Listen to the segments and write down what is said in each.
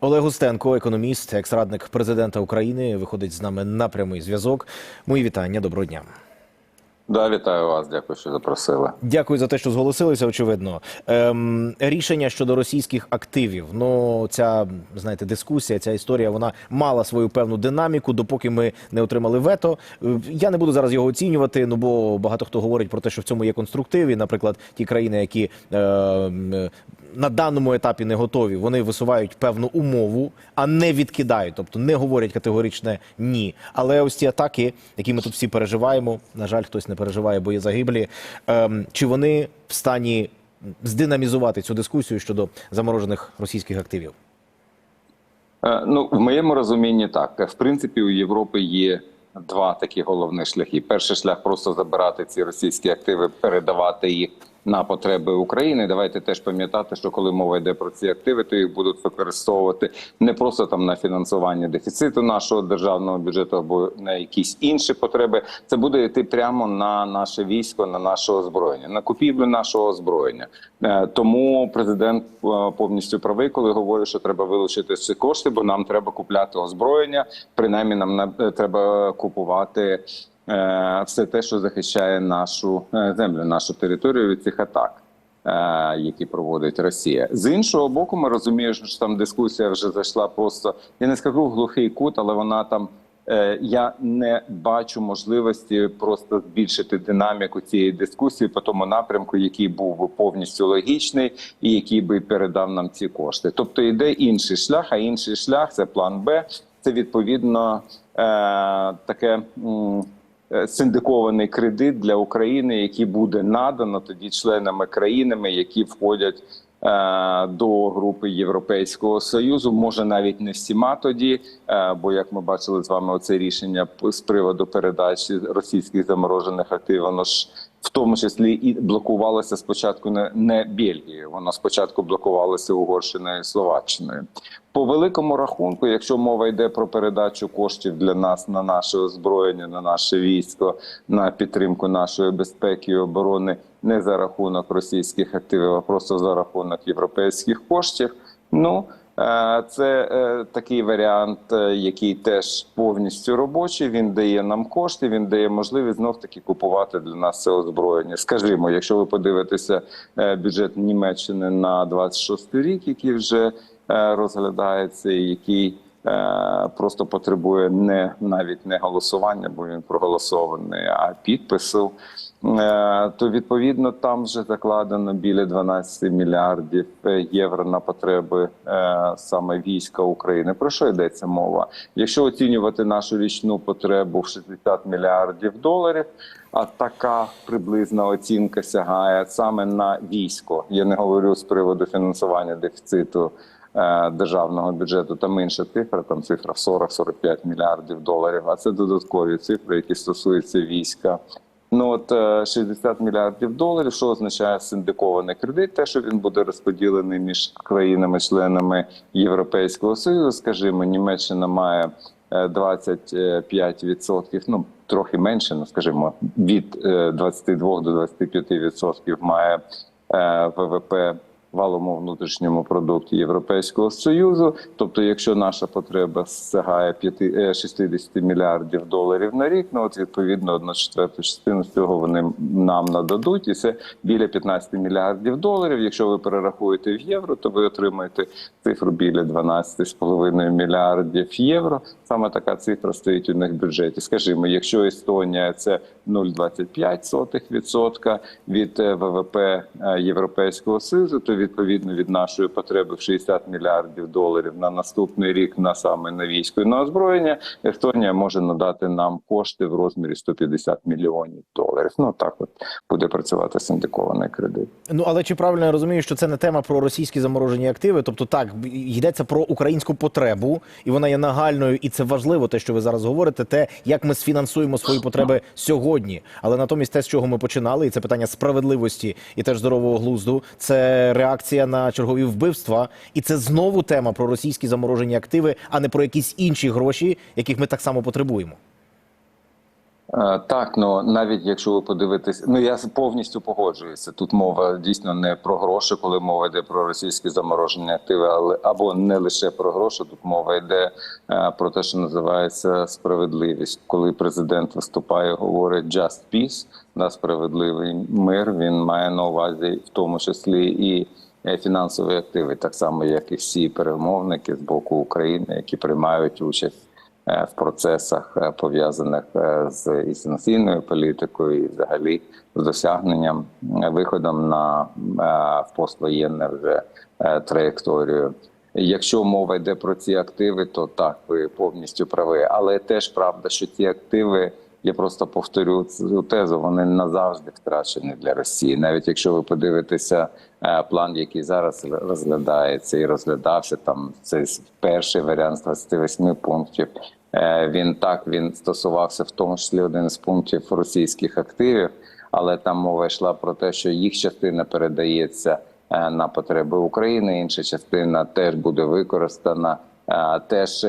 Олег Устенко, економіст, екс-радник президента України, виходить з нами на прямий зв'язок. Мої вітання. Доброго дня. Да, вітаю вас. Дякую, що запросили. Дякую за те, що зголосилися. Очевидно, ем, рішення щодо російських активів. Ну ця знаєте, дискусія, ця історія вона мала свою певну динаміку, допоки ми не отримали вето. Е, Я не буду зараз його оцінювати. Ну бо багато хто говорить про те, що в цьому є конструктив. І, наприклад, ті країни, які е, на даному етапі не готові, вони висувають певну умову, а не відкидають, тобто не говорять категоричне ні. Але ось ці атаки, які ми тут всі переживаємо, на жаль, хтось не переживає, бо є загиблі. Ем, чи вони в стані здинамізувати цю дискусію щодо заморожених російських активів? Е, Ну, в моєму розумінні, так в принципі, у Європи є два такі головні шляхи. Перший шлях просто забирати ці російські активи, передавати їх на потреби України. Давайте теж пам'ятати, що коли мова йде про ці активи, то їх будуть використовувати не просто там на фінансування дефіциту нашого державного бюджету або на якісь інші потреби. Це буде йти прямо на наше військо, на наше озброєння, на купівлю нашого озброєння. Е, Тому президент е, повністю правий, коли говорить, що треба вилучити ці кошти, бо нам треба купляти озброєння. Принаймні, нам на- е, треба купувати все те, що захищає нашу е, землю, нашу територію від цих атак. е, Які проводить Росія з іншого боку, ми розуміємо, що там дискусія вже зайшла просто. Я не скажу глухий кут, але вона там. е, Я не бачу можливості просто збільшити динаміку цієї дискусії по тому напрямку, який був би повністю логічний і який би передав нам ці кошти. Тобто йде інший шлях, а інший шлях це план Б. Це відповідно е, таке. Е, Синдикований кредит для України, який буде надано тоді членами країнами, які входять е, до групи Європейського союзу. Може навіть не всіма тоді, е, бо як ми бачили з вами, оце рішення з приводу передачі російських заморожених активів, воно ж в тому числі і блокувалося спочатку не, не Бельгією, воно спочатку блокувалося Угорщиною і Словаччиною. По великому рахунку, якщо мова йде про передачу коштів для нас на наше озброєння, на наше військо, на підтримку нашої безпеки і оборони, не за рахунок російських активів, а просто за рахунок європейських коштів. Ну е, це е, такий варіант, е, який теж повністю робочий. Він дає нам кошти, він дає можливість знов таки купувати для нас це озброєння. Скажімо, якщо ви подивитеся бюджет Німеччини на 26 рік, який вже розглядається, і який е, просто потребує не навіть не голосування, бо він проголосований, а підпису. Е, То відповідно там вже закладено біля 12 мільярдів е, євро на потреби е, саме війська України. Про що йдеться мова? Якщо оцінювати нашу річну потребу в 60 мільярдів доларів, а така приблизна оцінка сягає саме на військо. Я не говорю з приводу фінансування дефіциту е, державного бюджету. Там інша цифра, там цифра 40-45 мільярдів доларів. А це додаткові цифри, які стосуються війська. Ну от е, 60 мільярдів доларів, що означає синдикований кредит, те, що він буде розподілений між країнами-членами Європейського союзу. Скажімо, Німеччина має е, 25%, ну трохи менше, ну скажімо, від е, 22 до 25% має е, ВВП валовому внутрішньому продукті Європейського союзу. Тобто, якщо наша потреба сягає 5, е, 60 мільярдів доларів на рік, ну от відповідно одну четверту частину з цього вони нам нададуть, і це біля 15 мільярдів доларів. Якщо ви перерахуєте в євро, то ви отримаєте цифру біля 12,5 мільярдів євро. Саме така цифра стоїть у них в бюджеті. Скажімо, якщо Естонія це 0,25% від е, ВВП е, Європейського Союзу, то відповідно від нашої потреби в 60 мільярдів доларів на наступний рік на саме на військо на озброєння, Естонія може надати нам кошти в розмірі 150 мільйонів доларів. Ну так от буде працювати синдикований кредит. Ну але чи правильно я розумію, що це не тема про російські заморожені активи? Тобто, так йдеться про українську потребу, і вона є нагальною, і це важливо, те, що ви зараз говорите, те, як ми сфінансуємо свої потреби сьогодні. Але натомість, те, з чого ми починали, і це питання справедливості і теж здорового глузду, це реакція на чергові вбивства, і це знову тема про російські заморожені активи, а не про якісь інші гроші, яких ми так само потребуємо. Е, Так, ну навіть якщо ви подивитесь, ну я повністю погоджуюся. Тут мова дійсно не про гроші, коли мова йде про російські заморожені активи, але або не лише про гроші. Тут мова йде е, про те, що називається справедливість. Коли президент виступає, говорить «just peace», да, справедливий мир. Він має на увазі в тому числі і е, фінансові активи, так само як і всі перемовники з боку України, які приймають участь в процесах е, пов'язаних е, з і політикою, і взагалі з досягненням е, виходом на е, в поствоєнне вже е, траєкторію. Якщо мова йде про ці активи, то так ви повністю праві. Але теж правда, що ці активи. Я просто повторю цю тезу. Вони назавжди втрачені для Росії. Навіть якщо ви подивитеся е, план, який зараз розглядається і розглядався, там це перший варіант з 28 пунктів. Е, Він так він стосувався в тому числі один з пунктів російських активів, але там мова йшла про те, що їх частина передається е, на потреби України, інша частина теж буде використана. Е, Теж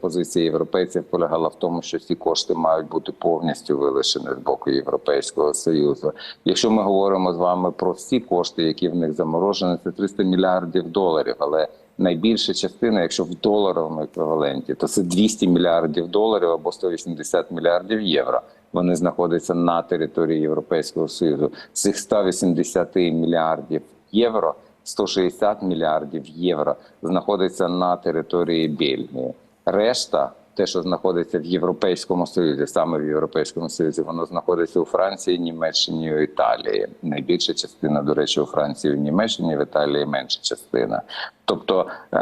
позиція європейців полягала в тому, що ці кошти мають бути повністю вилишені з боку Європейського союзу. Якщо ми говоримо з вами про всі кошти, які в них заморожені, це 300 мільярдів доларів. Але найбільша частина, якщо в доларовому еквіваленті, то це 200 мільярдів доларів або 180 мільярдів євро. Вони знаходяться на території Європейського союзу. З цих 180 мільярдів євро. 160 мільярдів євро знаходиться на території Бельгії. Решта, те, що знаходиться в Європейському Союзі, саме в Європейському Союзі, воно знаходиться у Франції, Німеччині Італії. Найбільша частина, до речі, у Франції, в Німеччині, в Італії менша частина. Тобто е,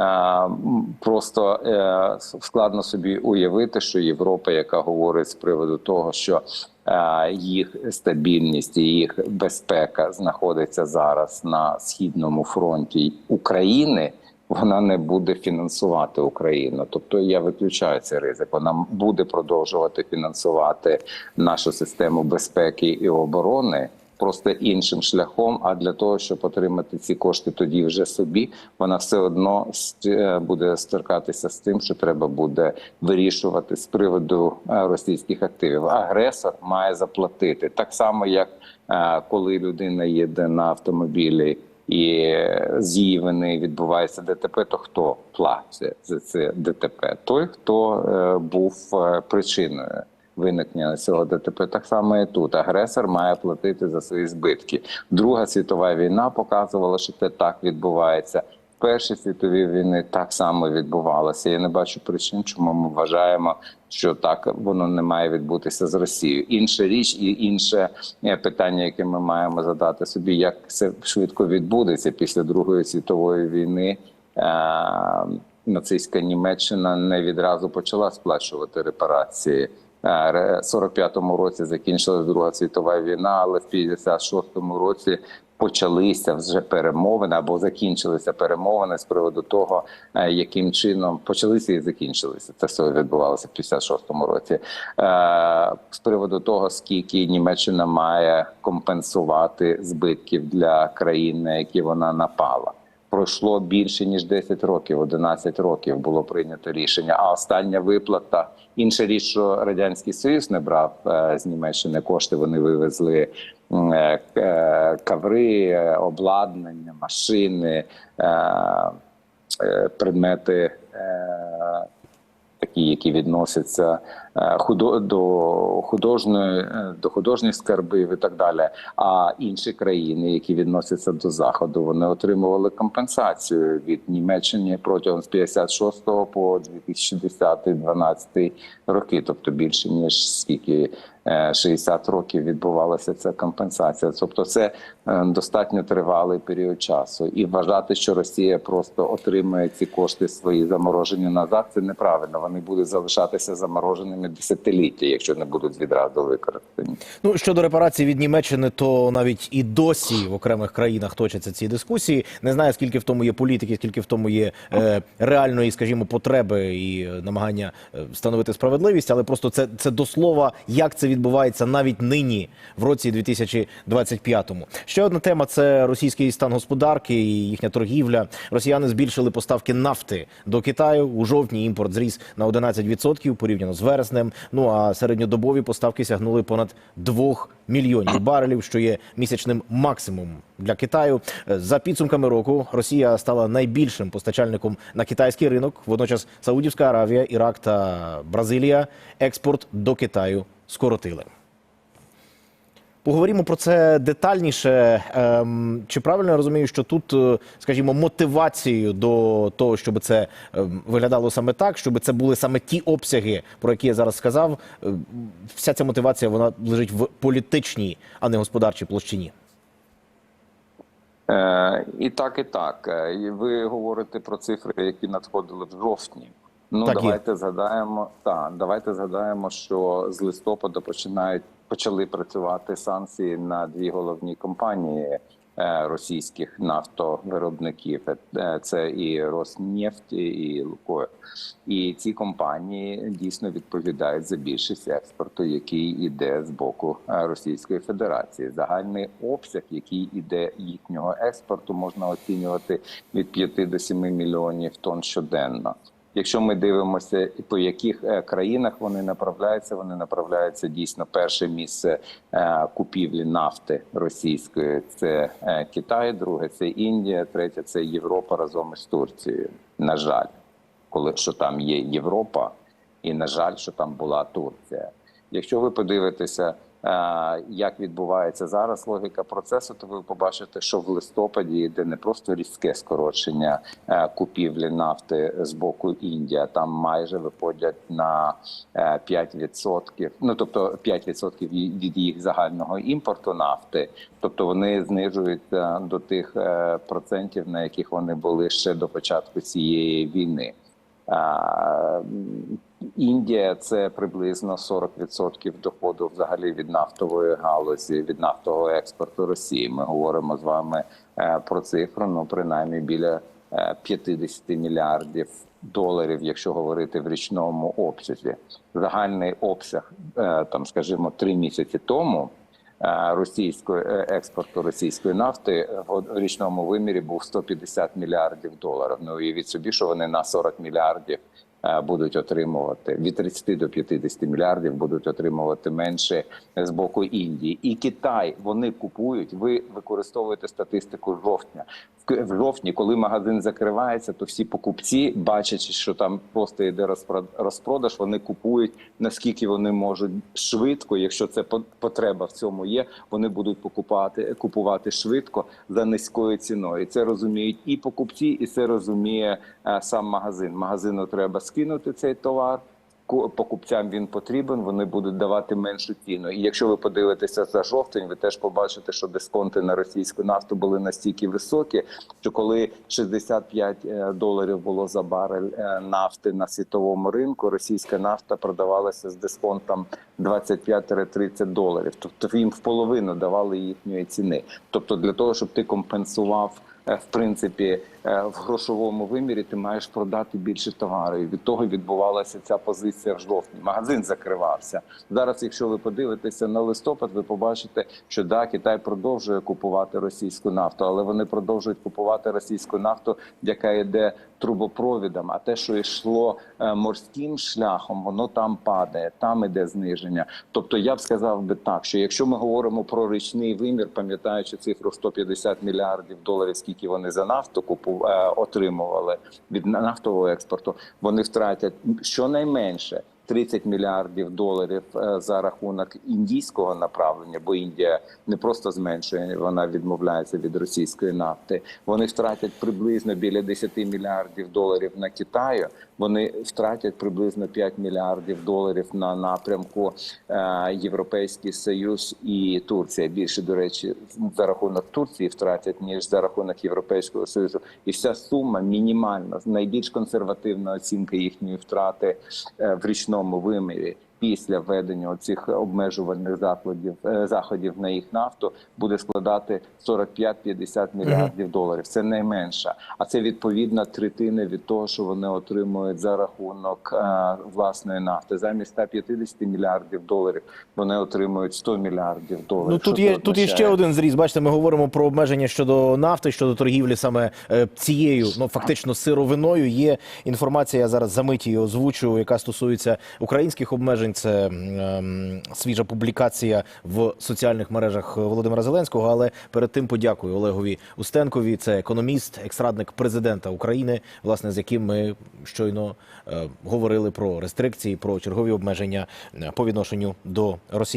просто е, складно собі уявити, що Європа, яка говорить з приводу того, що е, їх стабільність і їх безпека знаходиться зараз на східному фронті України. Вона не буде фінансувати Україну, тобто я виключаю цей ризик. Вона буде продовжувати фінансувати нашу систему безпеки і оборони просто іншим шляхом. А для того, щоб отримати ці кошти тоді вже собі, вона все одно ст- буде стикатися з тим, що треба буде вирішувати з приводу е, російських активів. Агресор має заплатити так само, як е, коли людина їде на автомобілі. І з її вини відбувається ДТП, то хто платить за це ДТП? Той, хто е, був е, причиною виникнення цього ДТП. Так само і тут агресор має платити за свої збитки. Друга світова війна показувала, що це так відбувається. Першій світовій війни так само відбувалося. Я не бачу причин, чому ми вважаємо, що так воно не має відбутися з Росією. Інша річ і інше е, питання, яке ми маємо задати собі, як це швидко відбудеться після Другої світової війни. Е, Нацистська Німеччина не відразу почала сплачувати репарації. Е, ре- 45-му році закінчилась Друга світова війна, але в 56-му році почалися вже перемовини або закінчилися перемовини з приводу того, е, яким чином почалися і закінчилися. Це все відбувалося в 56-му році. Е, З приводу того, скільки Німеччина має компенсувати збитків для країн, на які вона напала. Пройшло більше ніж 10 років, 11 років було прийнято рішення. А остання виплата інша річ, що радянський союз не брав е, з Німеччини кошти. Вони вивезли каври, е, обладнання, машини, е, е, предмети. Е, такі, які відносяться е, до художньої е, до художніх скарбів і так далі. А інші країни, які відносяться до заходу, вони отримували компенсацію від Німеччини протягом з 56 по 2010-2012 роки, тобто більше ніж скільки. е, 60 років відбувалася ця компенсація, тобто це е, достатньо тривалий період часу, і вважати, що Росія просто отримує ці кошти свої заморожені назад, це неправильно. Вони будуть залишатися замороженими десятиліття, якщо не будуть відразу використані. Ну щодо репарацій від Німеччини, то навіть і досі в окремих країнах точаться ці дискусії. Не знаю, скільки в тому є політики, скільки в тому є е, реальної, скажімо, потреби і е, намагання е, встановити справедливість, але просто це, це до слова, як це відбувається навіть нині, в році 2025-му. Ще одна тема це російський стан господарки і їхня торгівля. Росіяни збільшили поставки нафти до Китаю. У жовтні імпорт зріс на 11% порівняно з вереснем. Власне. Ну а середньодобові поставки сягнули понад 2 мільйонів барелів, що є місячним максимумом для Китаю. Е, За підсумками року Росія стала найбільшим постачальником на китайський ринок. Водночас Саудівська Аравія, Ірак та Бразилія експорт до Китаю скоротили. Поговоримо про це детальніше. Ем, Чи правильно я розумію, що тут, е, скажімо, мотивацією до того, щоб це ем, виглядало саме так, щоб це були саме ті обсяги, про які я зараз сказав, е, вся ця мотивація вона лежить в політичній, а не господарчій площині. Е, і так, і так. Ви говорите про цифри, які надходили в жовтні. Ну Так є. давайте згадаємо. Так, давайте згадаємо, що з листопада починають почали працювати санкції на дві головні компанії е, російських нафтовиробників. Е, Це і Роснефть, і Лукойл. І ці компанії дійсно відповідають за більшість експорту, який іде з боку е, Російської Федерації. Загальний обсяг, який іде їхнього експорту, можна оцінювати від 5 до 7 мільйонів тонн щоденно. Якщо ми дивимося, по яких е, країнах вони направляються, вони направляються дійсно перше місце е, купівлі нафти російської. Це е, Китай, друге це Індія, третє це Європа разом із Турцією. На жаль, коли що там є Європа, і на жаль, що там була Турція. Якщо ви подивитеся, як відбувається зараз логіка процесу, то ви побачите, що в листопаді йде не просто різке скорочення е, купівлі нафти з боку Індії, а там майже виходять на е, 5%, ну тобто 5% від їх загального імпорту нафти. Тобто вони знижуються до тих е, процентів, на яких вони були ще до початку цієї війни. Індія це приблизно 40% доходу взагалі від нафтової галузі, від нафтового експорту Росії. Ми говоримо з вами е, про цифру, ну принаймні біля е, 50 мільярдів доларів, якщо говорити в річному обсязі. Загальний обсяг, е, там, скажімо, три місяці тому е, російської е, експорту російської нафти в річному вимірі був 150 мільярдів доларів. Ну уявіть собі, що вони на 40 мільярдів е, будуть отримувати від 30 до 50 мільярдів будуть отримувати менше з боку Індії і Китай. Вони купують. Ви використовуєте статистику жовтня. В жовтні, коли магазин закривається, то всі покупці, бачачи, що там просто йде розпрод- розпродаж, вони купують наскільки вони можуть швидко. Якщо це по- потреба в цьому є, вони будуть покупати купувати швидко за низькою ціною. Це розуміють і покупці, і це розуміє е, сам магазин. Магазину треба скинути цей товар. Ку- Покупцям він потрібен, вони будуть давати меншу ціну. І якщо ви подивитеся за жовтень, ви теж побачите, що дисконти на російську нафту були настільки високі, що коли 65 е, доларів було за барель е, нафти на світовому ринку, російська нафта продавалася з дисконтом 25-30 доларів. Тобто їм в половину давали їхньої ціни. Тобто, для того, щоб ти компенсував. е, В принципі, в грошовому вимірі ти маєш продати більше товару. І від того відбувалася ця позиція в жовтні. Магазин закривався. Зараз, якщо ви подивитеся на листопад, ви побачите, що да, Китай продовжує купувати російську нафту, але вони продовжують купувати російську нафту, яка йде трубопровідом. А те, що йшло е, морським шляхом, воно там падає, там іде зниження. Тобто, я б сказав би так, що якщо ми говоримо про річний вимір, пам'ятаючи цифру 150 мільярдів доларів, скільки вони за нафту купу е, отримували від нафтового експорту, вони втратять щонайменше. 30 мільярдів доларів е, за рахунок індійського направлення, бо Індія не просто зменшує, вона відмовляється від російської нафти. Вони втратять приблизно біля 10 мільярдів доларів на Китаю. Вони втратять приблизно 5 мільярдів доларів на напрямку е, Європейський Союз і Турція. Більше до речі, за рахунок Турції втратять ніж за рахунок Європейського Союзу. І вся сума мінімальна, найбільш консервативна оцінка їхньої втрати е, в річному вимірі після введення цих обмежувальних закладів е, заходів на їх нафту буде складати 45-50 мільярдів доларів. Це найменше, а це відповідна третина від того, що вони отримують за рахунок е, власної нафти. Замість 150 мільярдів доларів вони отримують 100 мільярдів доларів. Ну тут Що є тут є ще один зріз. Бачите, ми говоримо про обмеження щодо нафти, щодо торгівлі саме е, цією, ну фактично сировиною. Є інформація. Я зараз за мить її озвучу, яка стосується українських обмежень. Це ем, свіжа публікація в соціальних мережах Володимира Зеленського. Але перед тим подякую Олегові Устенкові. Це економіст, екстрадник президента України, власне з яким ми щойно е, говорили про рестрикції, про чергові обмеження е, по відношенню до Росії.